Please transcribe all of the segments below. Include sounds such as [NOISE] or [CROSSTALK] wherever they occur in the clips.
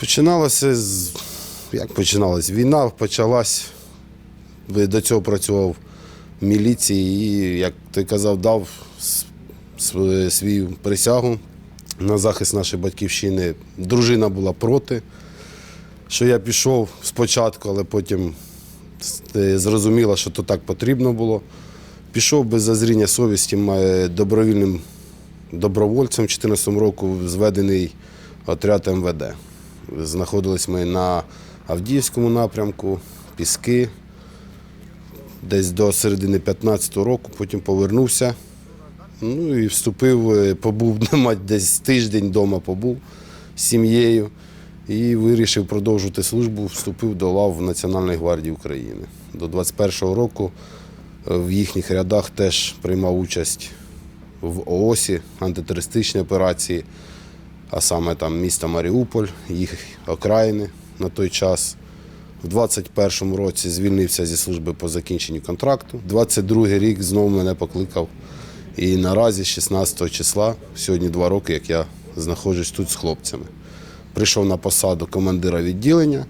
Починалося з. Як починалось? Війна почалась. До цього працював в міліції і, як ти казав, дав свою присягу на захист нашої батьківщини. Дружина була проти, що я пішов спочатку, але потім зрозуміла, що то так потрібно було. Пішов без зазріння совісті добровільним добровольцем 2014 року зведений отряд МВД. Знаходились ми на Авдіївському напрямку, Піски, десь до середини 15-го року, потім повернувся. Ну і вступив, е, побув [LAUGHS] мать, десь тиждень вдома побув з сім'єю і вирішив продовжувати службу. Вступив до лав Національної гвардії України. До 21-го року е, в їхніх рядах теж приймав участь в ООСі, антитерористичній операції, а саме там місто Маріуполь, їх окраїни на той час. В 21-му році звільнився зі служби по закінченню контракту. 22-й рік знову мене покликав. І наразі, 16 числа, сьогодні два роки, як я знаходжусь тут з хлопцями. Прийшов на посаду командира відділення.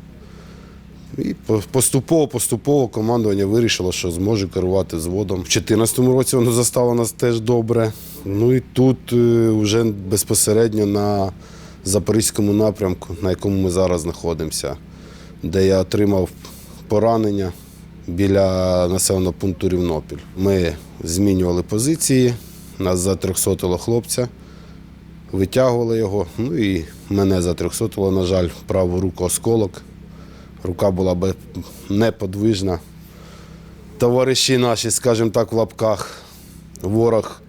І поступово-поступово командування вирішило, що зможе керувати взводом. В 2014 році воно застало нас теж добре. Ну і тут е, вже безпосередньо на Запорізькому напрямку, на якому ми зараз знаходимося, де я отримав поранення біля населеного пункту Рівнопіль. Ми змінювали позиції, нас затрьохсотило хлопця, витягували його. Ну і мене затрьохсотило, на жаль, праву руку осколок. Рука була неподвижна. Товариші наші, скажімо так, в лапках, ворог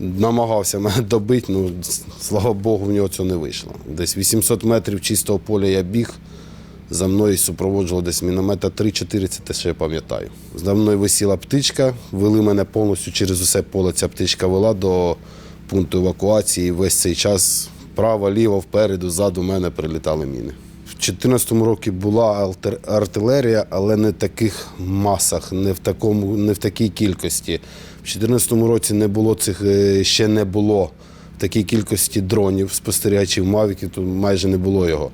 намагався мене добити, ну, слава Богу, в нього це не вийшло. Десь 800 метрів чистого поля я біг, за мною супроводжувало десь міномета 3-4, це те, що я пам'ятаю. За мною висіла птичка, вели мене повністю через усе поле. Ця птичка вела до пункту евакуації. Весь цей час право, ліво, впереду, ззаду мене прилітали міни. В 2014 році була артилерія, але не в таких масах, не в, такому, не в такій кількості. В 2014 році не було цих, е, ще не було в такій кількості дронів, спостерігачів, мавіків, тут майже не було його.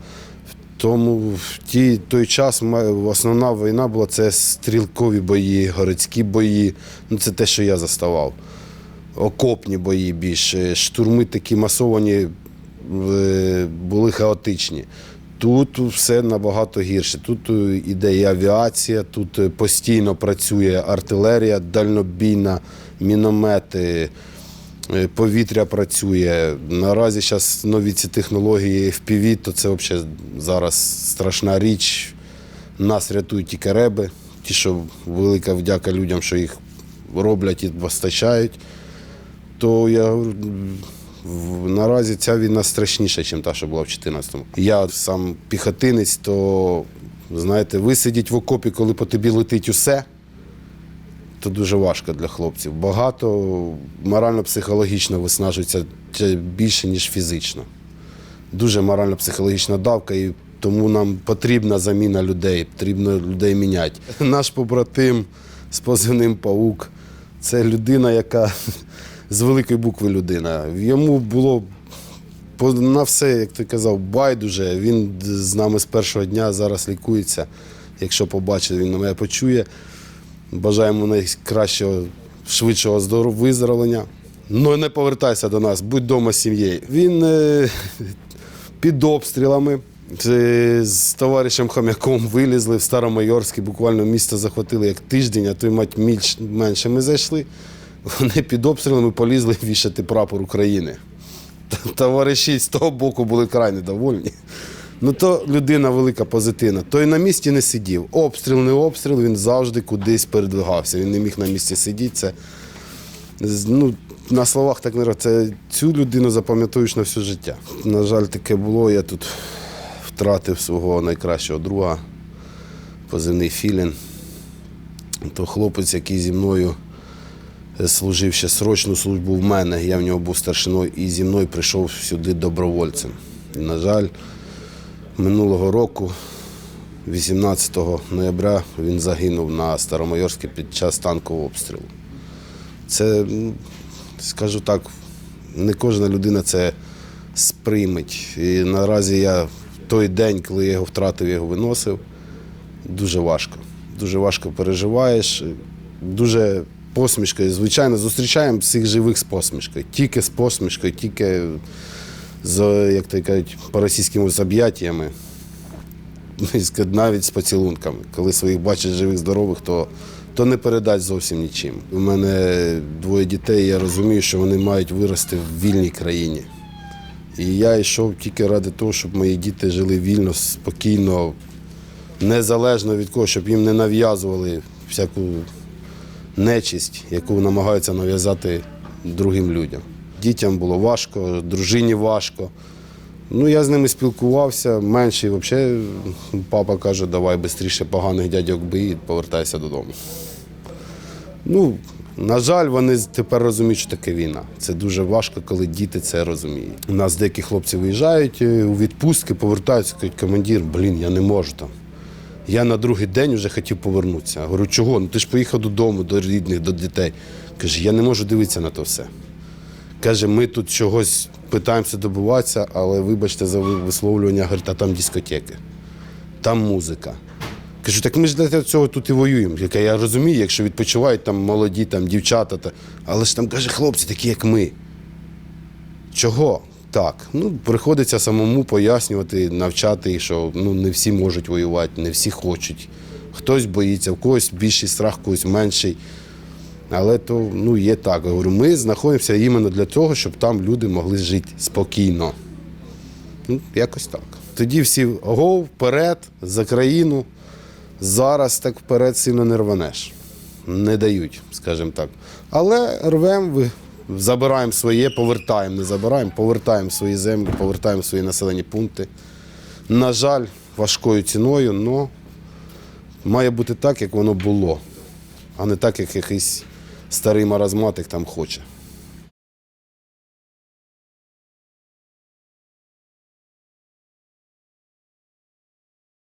Тому в ті, той час основна війна була це стрілкові бої, городські бої. Ну, це те, що я заставав. Окопні бої більше, штурми такі масовані були хаотичні. Тут все набагато гірше. Тут е, іде і авіація, тут е, постійно працює артилерія, дальнобійна, міномети, е, повітря працює. Наразі зараз нові ці технології FPV, то це взагалі зараз страшна річ. Нас рятують тільки реби, ті, що велика вдяка людям, що їх роблять і постачають. То я говорю, наразі ця війна страшніша, ніж та, що була в 14-му. Я сам піхотинець, то знаєте, висидіть в окопі, коли по тобі летить усе, то дуже важко для хлопців. Багато морально-психологічно виснажується більше, ніж фізично. Дуже морально-психологічна давка, і тому нам потрібна заміна людей, потрібно людей міняти. Наш побратим з позивним Паук це людина, яка з великої букви людина. Йому було на все, як ти казав, байдуже. Він з нами з першого дня зараз лікується. Якщо побачить, він на мене почує. Бажаємо найкращого, швидшого здоров- виздоровлення. Ну не повертайся до нас, будь вдома з сім'єю. Він е, під обстрілами. Це З товаришем Хом'яком вилізли в Старомайорське, буквально місто захватили як тиждень, а то й мать менше ми зайшли. Вони під обстрілами полізли [LAUGHS] вішати прапор України. Товариші з того боку були крайне довольні. Ну то людина велика позитивна. Той на місці не сидів. Обстріл, не обстріл, він завжди кудись передвигався. Він не міг на місці сидіти. Це ну, на словах так не ро- це цю людину запам'ятуєш на все життя. На жаль, таке було. Я тут втратив свого найкращого друга, позивний Філін. То хлопець, який зі мною служив ще срочну службу в мене, я в нього був старшиною, і зі мною прийшов сюди добровольцем. І, на жаль, минулого року, 18 ноября, він загинув на Старомайорське під час танкового обстрілу. Це, скажу так, не кожна людина це сприйметь. І наразі я той день, коли я його втратив, його виносив, дуже важко. Дуже важко переживаєш. Дуже посмішкою. Звичайно, зустрічаємо всіх живих з посмішкою. Тільки з посмішкою, тільки з, як то кажуть, по-російському з об'яттями. навіть з поцілунками. Коли своїх бачиш живих, здорових, то, то не передать зовсім нічим. У мене двоє дітей, я розумію, що вони мають вирости в вільній країні. І я йшов тільки ради того, щоб мої діти жили вільно, спокійно, незалежно від кого, щоб їм не нав'язували всяку нечисть, яку намагаються нав'язати другим людям. Дітям було важко, дружині важко. Ну, я з ними спілкувався, менший взагалі папа каже, давай швидше поганих дядьок бий повертайся додому. Ну, на жаль, вони тепер розуміють, що таке війна. Це дуже важко, коли діти це розуміють. У нас деякі хлопці виїжджають е, у відпустки, повертаються, кажуть, командир, блін, я не можу там. Я на другий день вже хотів повернутися. Говорю, чого? Ну ти ж поїхав додому, до рідних, до дітей. Каже, я не можу дивитися на то все. Каже, ми тут чогось питаємося добуватися, але вибачте за висловлювання, говорить, а там дискотеки, там музика. Кажу, так ми ж для цього тут і воюємо. Я розумію, якщо відпочивають там молоді там, дівчата, та... але ж там каже, хлопці, такі як ми. Чого? Так. Ну, приходиться самому пояснювати, навчати, що ну, не всі можуть воювати, не всі хочуть. Хтось боїться, в когось більший страх, в когось менший. Але то ну, є так. Я говорю, ми знаходимося іменно для того, щоб там люди могли жити спокійно. Ну, якось так. Тоді всі го, вперед, за країну. Зараз так вперед сильно не рванеш. Не дають, скажімо так. Але рвемо, забираємо своє, повертаємо, не забираємо, повертаємо свої землі, повертаємо свої населені пункти. На жаль, важкою ціною, але має бути так, як воно було, а не так, як якийсь старий маразматик там хоче.